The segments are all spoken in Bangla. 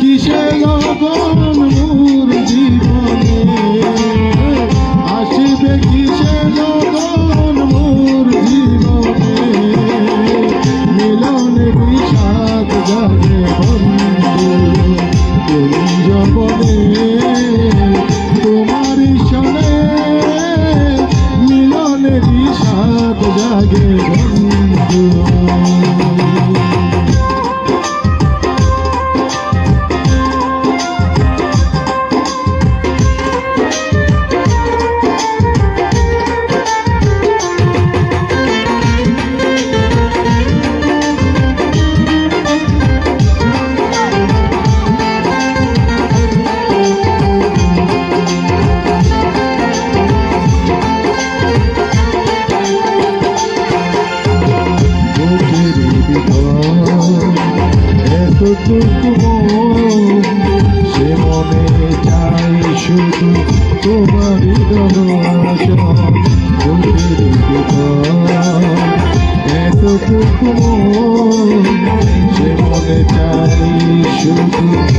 কিসে লগন মোর জীবনে? আসিবে কিসে লগন মোর জীবনে? মিলনে বিষাদ জাগে বন্ধু তোমার সনে মিলনে বিষাদ জাগে বন্ধু। সে মনে চাই শুধু তোমারই এতটুকু সে মনে চাই শুধু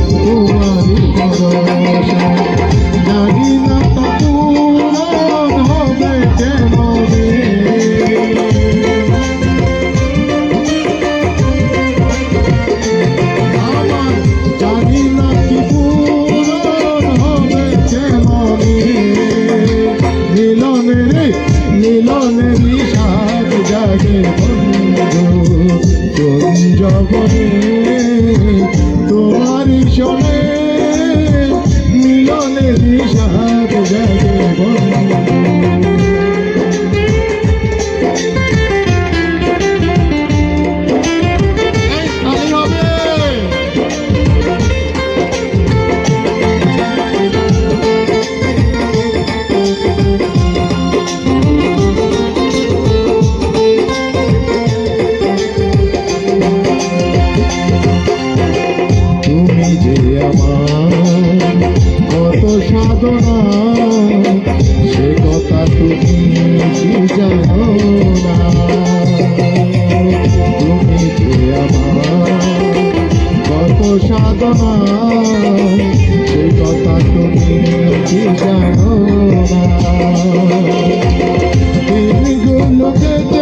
কত সাধনা, সে কথা তুমি কি জানো না। তুমি যে আমার কত সাধনা, সে কথা তুমি জানো না। তুমি গুলোকে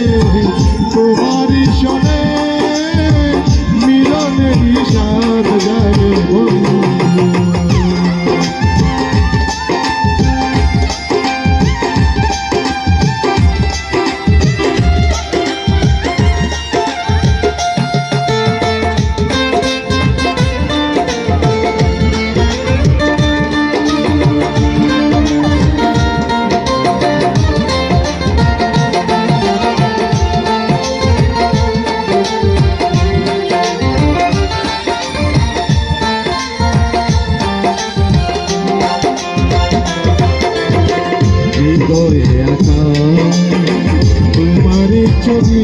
হৃদয়ে আঁকা। তোমার ছবি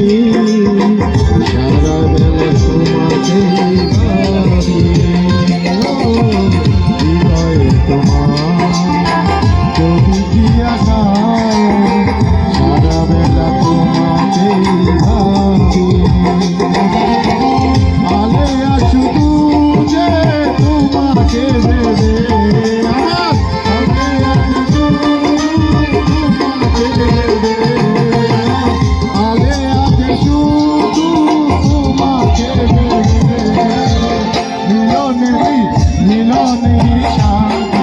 সারা বেলা তোমাকে 不想。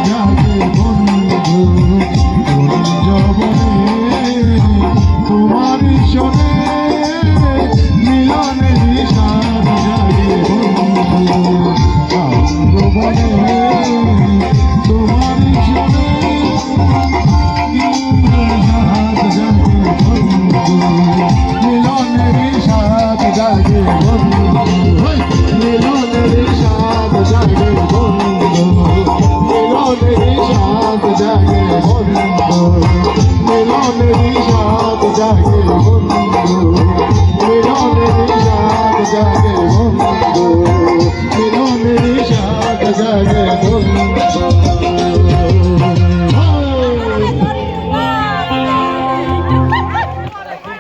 热月欢